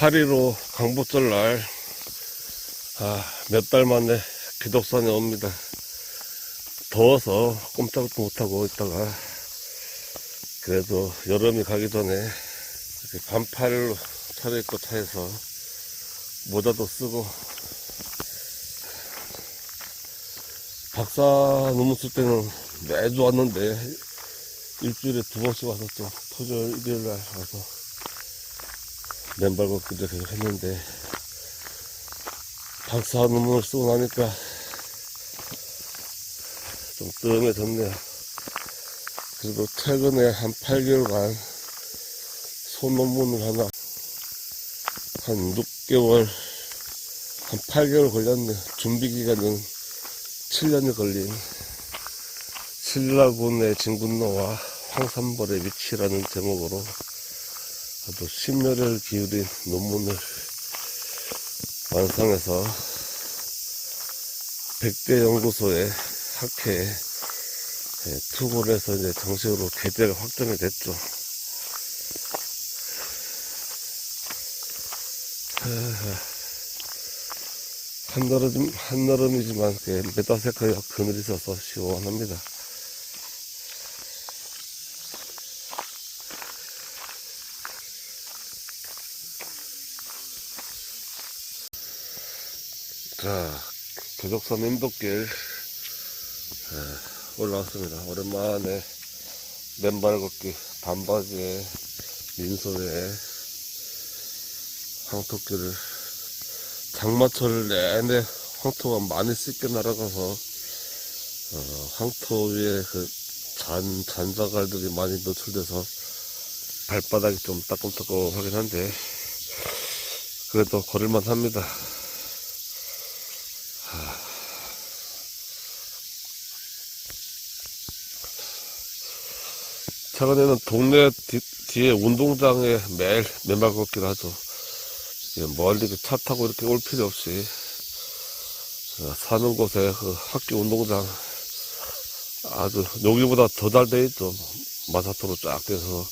8.15 강보절 날 아, 몇 달 만에 기독산에 옵니다. 더워서 꼼짝도 못하고 있다가 그래도 여름이 가기 전에 이렇게 반팔로 차려입고 차에서 모자도 쓰고 박사 쓸 때는 매주 왔는데 일주일에 두 번씩 와서 좀 토요일 일요일 날 와서 맨발 걷기도 계속 했는데 박사 논문을 쓰고 나니까 좀 뜸해졌네요. 그래도 최근에 한 8개월간 소논문을 하나 한 6개월 한 8개월 걸렸네. 준비 기간은 7년이 걸린 신라군의 진군로와 황산벌의 위치라는 제목으로 아주 심혈을 기울인 논문을 완성해서 백대 연구소의 학회에 예, 투고를 해서 이제 정식으로 개대가 확정이 됐죠. 한여름, 한여름이지만 메타세카가 그늘이 있어서 시원합니다. 자, 교적선 인도길 에, 올라왔습니다. 오랜만에 맨발 걷기 반바지에 민소에 황토길을 장마철 내내 황토가 많이 씻겨 날아가서 어, 황토 위에 그 잔, 잔자갈들이 많이 노출돼서 발바닥이 좀 따끔따끔하긴 한데 그래도 걸을만 합니다. 최근에는 동네 뒤, 뒤에 운동장에 매일 맨발 걷기를 하죠. 예, 멀리 그차 타고 이렇게 올 필요 없이 어, 사는 곳에 그 학교 운동장 아주 여기보다 더 잘 돼 있죠. 마사토로 쫙 돼서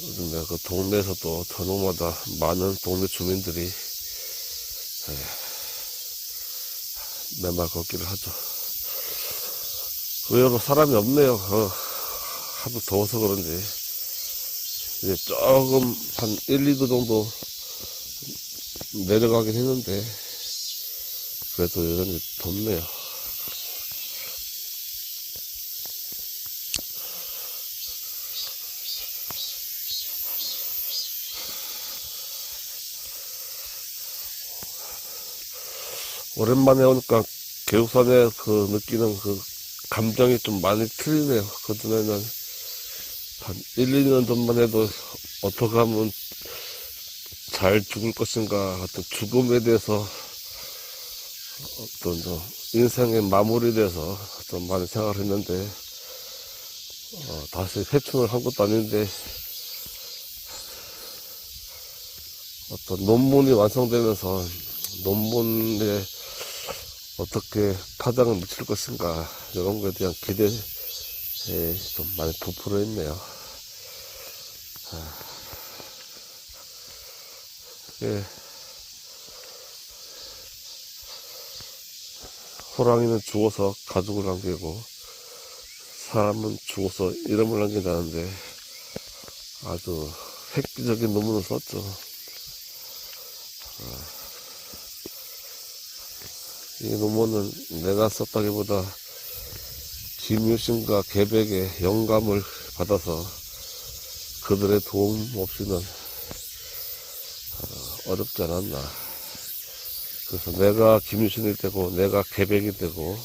요즘에 그 동네에서도 저녁마다 많은 동네 주민들이 예, 맨발 걷기를 하죠. 의외로 사람이 없네요. 어, 하도 더워서 그런지 이제 조금 한 1, 2도 정도 내려가긴 했는데 그래도 여전히 덥네요. 오랜만에 오니까 계곡산에 그 느끼는 그 감정이 좀 많이 틀리네요. 그전에는 한 1, 2년 전만 해도 어떻게 하면 잘 죽을 것인가 같은 죽음에 대해서 어떤 좀 인생의 마무리돼서 좀 많이 생각을 했는데 어, 다시 회춘을 한 것도 아닌데 어떤 논문이 완성되면서 논문에 어떻게 파장을 미칠 것인가 이런 거에 대한 기대에 좀 많이 부풀어 있네요. 예. 호랑이는 죽어서 가족을 남기고 사람은 죽어서 이름을 남긴다는데 아주 획기적인 논문을 썼죠. 아. 이 논문은 내가 썼다기보다 김유신과 개백의 영감을 받아서 그들의 도움 없이는 어렵지 않았나. 그래서 내가 김유신이 되고, 내가 개백이 되고,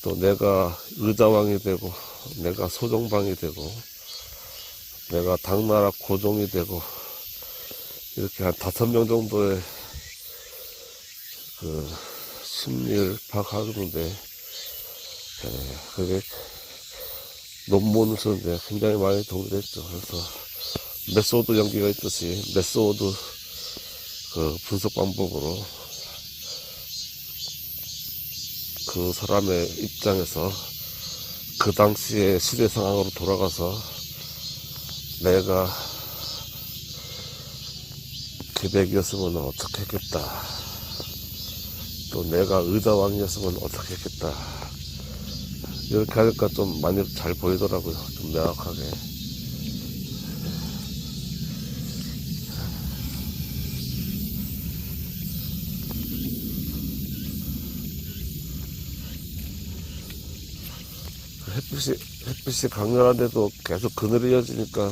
또 내가 의자왕이 되고, 내가 소정방이 되고, 내가 당나라 고종이 되고, 이렇게 한 다섯 명 정도의 그 심리를 파악하는데, 에, 그게 논문을 쓰는데 굉장히 많이 도움이 됐죠. 그래서 메소드 연기가 있듯이 메소드 그 분석 방법으로 그 사람의 입장에서 그 당시의 시대 상황으로 돌아가서 내가 기백이었으면 어떻게 했겠다. 또 내가 의자왕이었으면 어떻게 했겠다. 이렇게 하니까 좀 많이 잘 보이더라고요. 좀 명확하게. 햇빛이, 햇빛이 강렬한데도 계속 그늘이 이어지니까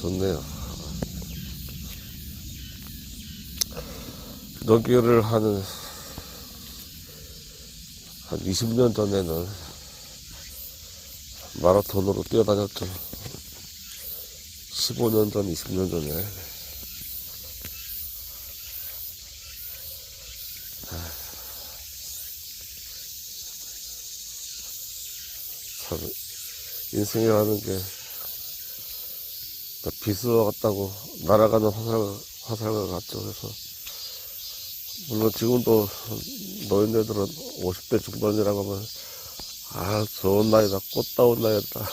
좋네요. 여기를 하는 한 20년 전에는 마라톤으로 뛰어다녔죠. 15년 전, 20년 전에. 참, 인생이라는 게, 비수와 같다고 날아가는 화살, 화살과 같죠. 그래서, 물론 지금도 노인네들은 50대 중반이라고 하면, 아, 좋은 나이다. 꽃다운 나이다.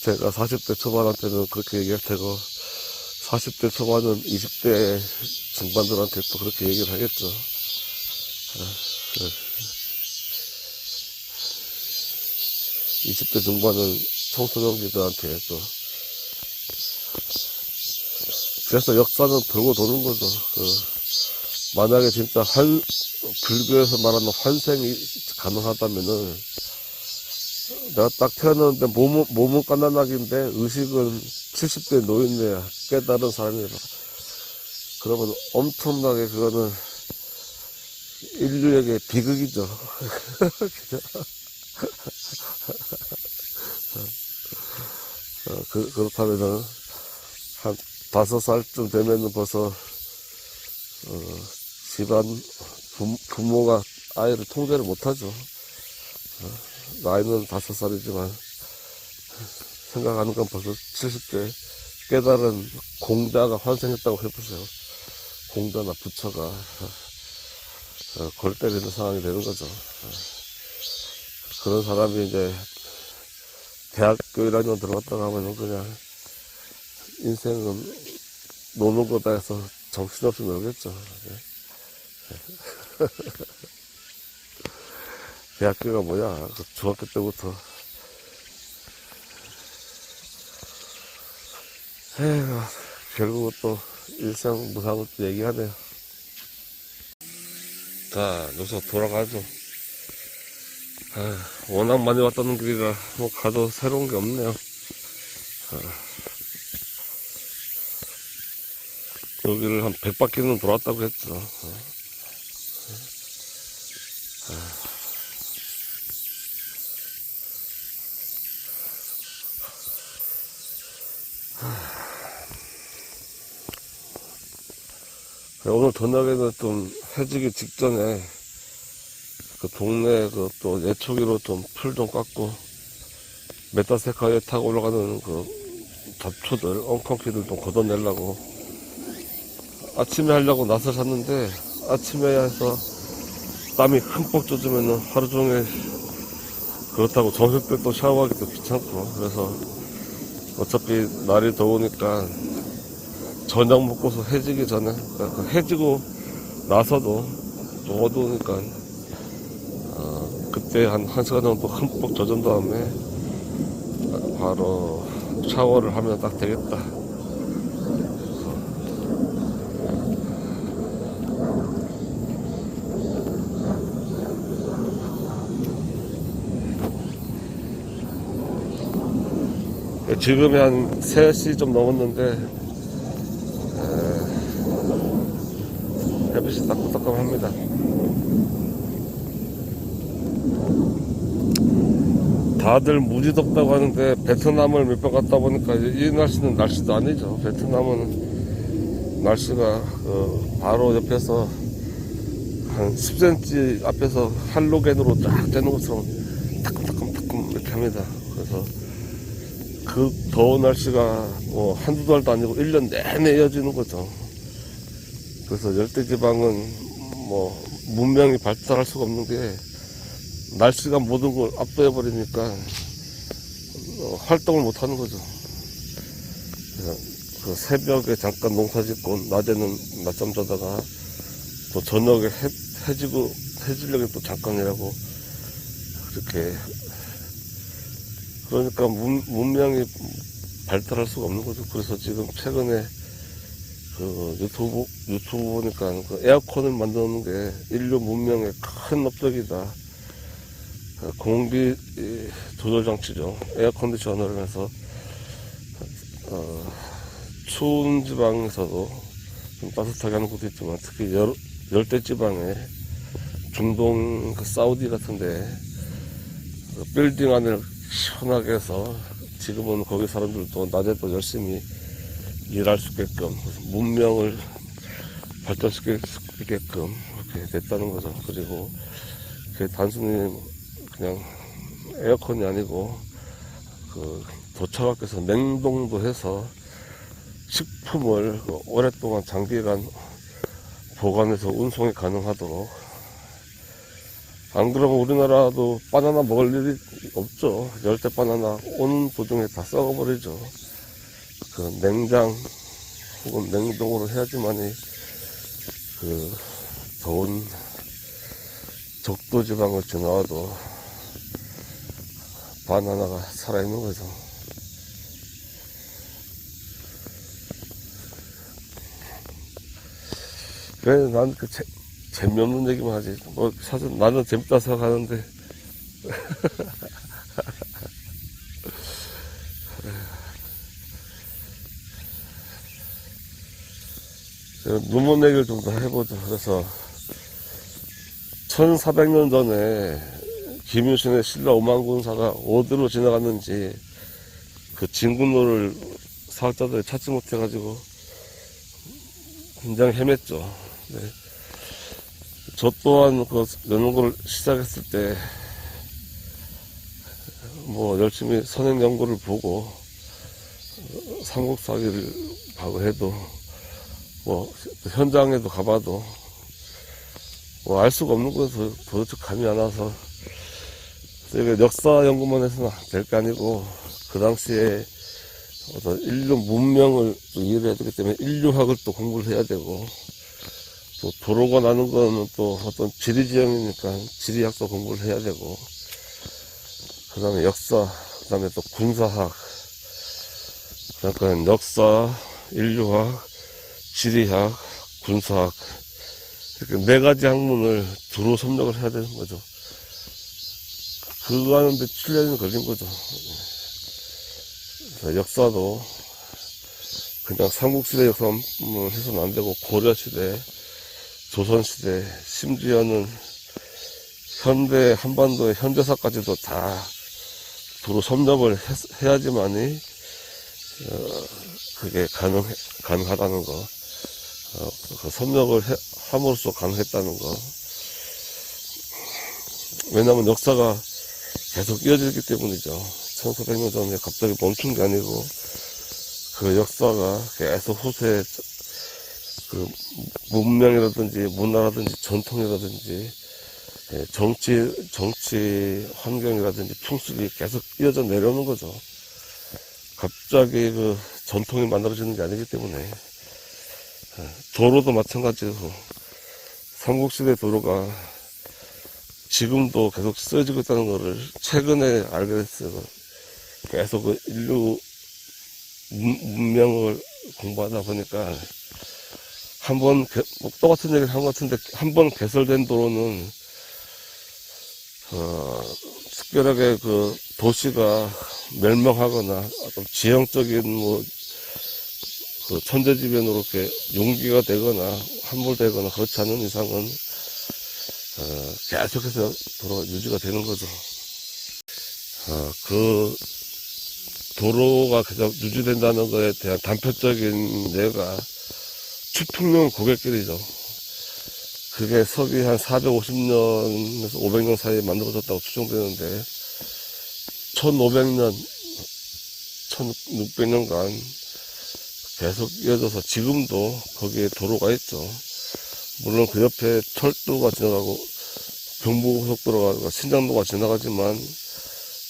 제가 40대 초반한테는 그렇게 얘기할 테고, 40대 초반은 20대 중반들한테 또 그렇게 얘기를 하겠죠. 아, 그 20대 중반은 청소년기들한테 또. 그래서 역사는 돌고 도는 거죠. 그, 만약에 진짜 환, 불교에서 말하는 환생이 가능하다면은, 내가 딱 태어났는데 몸은, 몸은 까나나기인데 의식은 70대 노인네야. 깨달은 사람이라. 그러면 엄청나게 그거는 인류에게 비극이죠. 어, 그, 그렇다면은, 한 다섯 살쯤 되면은 벌써, 어, 집안 부, 부모가 아이를 통제를 못하죠. 어, 나이는 다섯 살이지만, 생각하는 건 벌써 70대 깨달은 공자가 환생했다고 해보세요. 공자나 부처가, 어, 골 때리는 상황이 되는 거죠. 어, 그런 사람이 이제 대학교 1학년 들어갔다가 하면 그냥 인생은 노는 거다 해서 정신없이 놀겠죠. 예. 대학교가 뭐야. 그 중학교 때부터. 에휴, 결국은 또 일상 무상을 또 얘기하네요. 자, 여기서 돌아가죠. 아, 워낙 많이 왔다는 길이라 뭐 가도 새로운 게 없네요. 아. 여기를 한 100바퀴는 돌았다고 했죠. 어. 아. 오늘 저녁에는 좀 해지기 직전에 그 동네 그또 예초기로 좀 풀 좀 깎고 메타세카에 타고 올라가는 그 잡초들 엉컨키들 좀 걷어내려고 아침에 하려고 낫을 샀는데 아침에 해서 땀이 흠뻑 젖으면은 하루 종일 그렇다고 점심 때또 샤워하기도 귀찮고 그래서 어차피 날이 더우니까 저녁 먹고서 해지기 전에 그러니까 해지고 나서도 좀 어두우니까 어, 그때 한 1시간 정도 흠뻑 젖은 다음에 바로 샤워를 하면 딱 되겠다. 지금이 한 3시 좀 넘었는데 햇빛이 따끔따끔합니다. 다들 무지 덥다고 하는데 베트남을 몇 번 갔다 보니까 이 날씨는 날씨도 아니죠. 베트남은 날씨가 그 바로 옆에서 한 10cm 앞에서 할로겐으로 쫙 되는 것처럼 따끔따끔따끔 이렇게 합니다. 그래서 그 더운 날씨가 뭐 한두 달도 아니고 1년 내내 이어지는 거죠. 그래서 열대지방은 뭐 문명이 발달할 수가 없는 게 날씨가 모든 걸 압도해 버리니까 어, 활동을 못 하는 거죠. 그 새벽에 잠깐 농사 짓고 낮에는 낮잠 자다가 또 저녁에 해, 해지고 해지려면 또 잠깐이라고 그렇게 그러니까 문, 문명이 발달할 수가 없는 거죠. 그래서 지금 최근에 그 유튜브 유튜브 보니까 그 에어컨을 만드는 게 인류 문명의 큰 업적이다. 그 공기 이, 조절 장치죠. 에어컨디셔너를 해서 어, 추운 지방에서도 좀 따뜻하게 하는 곳도 있지만 특히 열, 열대 지방에 중동 그 사우디 같은데 그 빌딩 안을 시원하게 해서 지금은 거기 사람들도 낮에도 열심히 일할 수 있게끔 문명을 발전시킬 수 있게끔 그렇게 됐다는 거죠. 그리고 그게 단순히 그냥 에어컨이 아니고 그 도처 밖에서 냉동도 해서 식품을 그 오랫동안 장기간 보관해서 운송이 가능하도록 안 그러면 우리나라도 바나나 먹을 일이 없죠. 열대 바나나 오는 도중에 다 썩어버리죠. 그 냉장 혹은 냉동으로 해야지만이 그 더운 적도 지방을 지나와도 바나나가 살아있는 거죠. 그래, 난 그, 재, 재미없는 얘기만 하지. 뭐, 사실 나는 재밌다 생각하는데. 논문 얘기를 좀더 해보죠. 그래서, 1400년 전에 김유신의 신라 오만군사가 어디로 지나갔는지 그 진군로를 사학자들이 찾지 못해가지고 굉장히 헤맸죠. 네. 저 또한 그 연구를 시작했을 때, 뭐, 열심히 선행 연구를 보고, 어, 삼국사기를 가고 해도, 뭐, 현장에도 가봐도, 뭐, 알 수가 없는 것도 도대체 감이 안 와서, 역사 연구만 해서는 될 게 아니고, 그 당시에 어떤 인류 문명을 또 이해를 해야 되기 때문에 인류학을 또 공부를 해야 되고, 또 도로가 나는 거는 또 어떤 지리 지형이니까 지리학도 공부를 해야 되고, 그 다음에 역사, 그 다음에 또 군사학, 그러니까 역사, 인류학, 지리학, 군사학, 이렇게 네 가지 학문을 두루 섭렵을 해야 되는 거죠. 그거 하는데 7년이 걸린 거죠. 그래서 역사도 그냥 삼국시대 역사만 해서는 안 되고 고려시대, 조선시대, 심지어는 현대 한반도의 현대사까지도 다 두루 섭렵을 했- 해야지만이 어, 그게 가능 가능하다는 거, 어, 그 해- 함으로써 가능했다는 거. 왜냐하면 역사가 계속 이어지기 때문이죠. 1400년 전에 갑자기 멈춘 게 아니고 그 역사가 계속 후세 그 문명이라든지 문화라든지 전통이라든지 예, 정치 정치 환경이라든지 풍습이 계속 이어져 내려오는 거죠. 갑자기 그 전통이 만들어지는 게 아니기 때문에 예, 도로도 마찬가지고 삼국시대 도로가 지금도 계속 쓰여지고 있다는 거를 최근에 알게 됐어요. 계속 그 인류 문- 문명을 공부하다 보니까 한번 뭐 똑같은 얘기를 한 것 같은데 한 번 개설된 도로는 어, 특별하게 그 도시가 멸망하거나 어떤 지형적인 뭐, 그 천재지변으로 이렇게 용기가 되거나 함몰되거나 그렇지 않은 이상은 어, 계속해서 도로가 유지가 되는 거죠. 어, 그 도로가 계속 유지된다는 것에 대한 단편적인 예가 추풍령 고갯길이죠. 그게 서기 한 450년에서 500년 사이에 만들어졌다고 추정되는데 1500년, 1600년간 계속 이어져서 지금도 거기에 도로가 있죠. 물론 그 옆에 철도가 지나가고 경부고속도로가 신장도가 지나가지만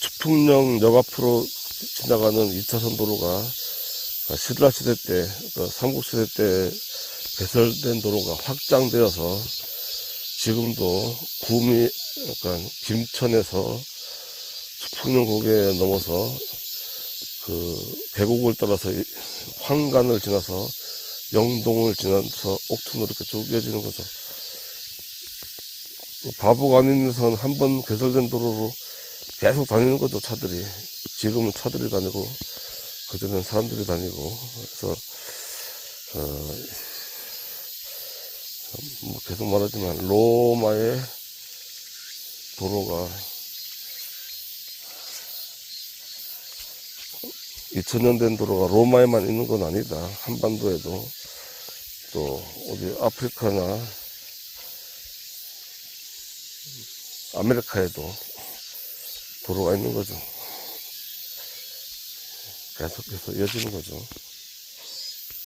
추풍령 역 앞으로 지나가는 2차선 도로가 아, 신라 시대 때, 그 삼국 시대 때 개설된 도로가 확장되어서 지금도 구미, 약간 김천에서 수풍령곡에 넘어서 그 계곡을 따라서 이 황간을 지나서 영동을 지나서 옥천으로 이렇게 쭉 이어지는 거죠. 바보가 아닌 이상 한 번 개설된 도로로 계속 다니는 거죠, 차들이. 지금은 차들이 다니고, 그전엔 사람들이 다니고, 그래서, 어, 뭐 계속 말하지만, 로마의 도로가 2000년 된 도로가 로마에만 있는 건 아니다. 한반도에도 또 어디 아프리카나 아메리카에도 도로가 있는 거죠. 계속해서 이어지는 거죠.